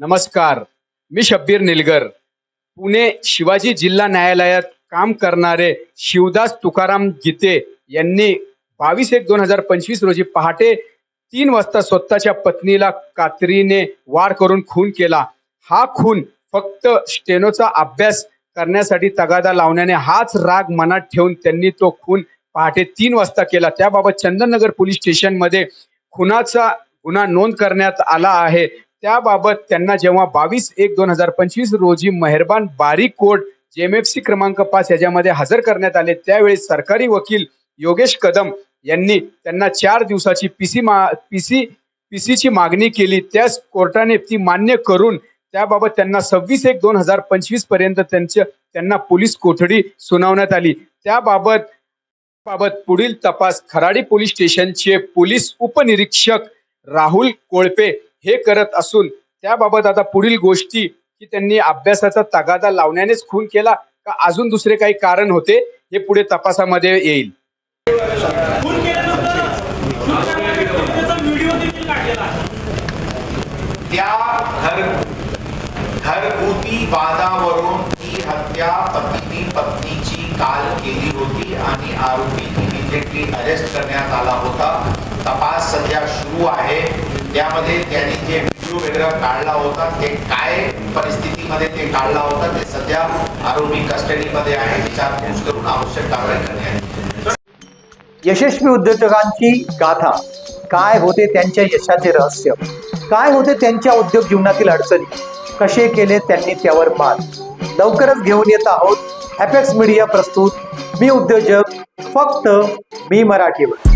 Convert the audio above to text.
नमस्कार. मी शब्बीर निलगर. पुणे शिवाजी जिल्हा न्यायालयात काम करणारे शिवदास तुकाराम गीते यांनी बावीस एक दोन हजार पंचवीस रोजी पहाटे तीन वाजता स्वतःच्या पत्नीला कात्रीने वार करून खून केला. हा खून फक्त स्टेनोचा अभ्यास करण्यासाठी तगादा लावण्याने हाच राग मनात ठेवून त्यांनी तो खून पहाटे तीन वाजता केला. त्याबाबत चंदननगर पोलीस स्टेशनमध्ये खुनाचा गुन्हा नोंद करण्यात आला आहे. त्याबाबत त्यांना जेव्हा बावीस एक दोन हजार पंचवीस रोजी मेहरबान बारीक कोर्ट जेएमएफसी क्रमांक पाच याच्यामध्ये हजर करण्यात आले त्यावेळी सरकारी वकील योगेश कदम यांनी त्यांना चार दिवसाची पीसी मा पीसी पीसीची मागणी केली. त्यास कोर्टाने ती मान्य करून त्याबाबत त्यांना सव्वीस एक दोन हजार पंचवीसपर्यंत त्यांच्या त्यांना पोलीस कोठडी सुनावण्यात आली. त्याबाबत बाबत पुढील तपास खराडी पोलीस स्टेशनचे पोलीस उपनिरीक्षक राहुल कोळपे हे करत असून त्याबाबत आता पुढील गोष्टी की त्यांनी अभ्यासाचा तगादा लावण्यानेच खून केला का अजून दुसरे काही कारण होते हे पुढे तपासामध्ये येईल. खून केल्यानंतर खून करण्यासाठी त्याचा व्हिडिओ देखील काढलेला आहे. त्या घर घरगुती वादावरून ही हत्या पतीने पत्नीची काल केली होती आणि आरोपी इमिजिएटली अरेस्ट करण्यात आला होता तपास सध्या सुरू आहे. त्यामध्ये त्यांनी जे व्हिडिओ वगैरे काढला होता ते काय परिस्थितीमध्ये ते काढला होता ते सध्या आरोपी कस्टडीमध्ये आहे विचारपूस करून आवश्यक कारवाई करण्यात येईल. यशस्वी उद्योजकांची गाथा. काय होते त्यांच्या यशाचे रहस्य? काय होते त्यांच्या उद्योग जीवनातील अडचणी? कसे केले त्यांनी त्यावर मात लवकरच घेऊन येत आहोत हॅपेक्स मीडिया प्रस्तुत. मी उद्योजक फक्त मी मराठीवर.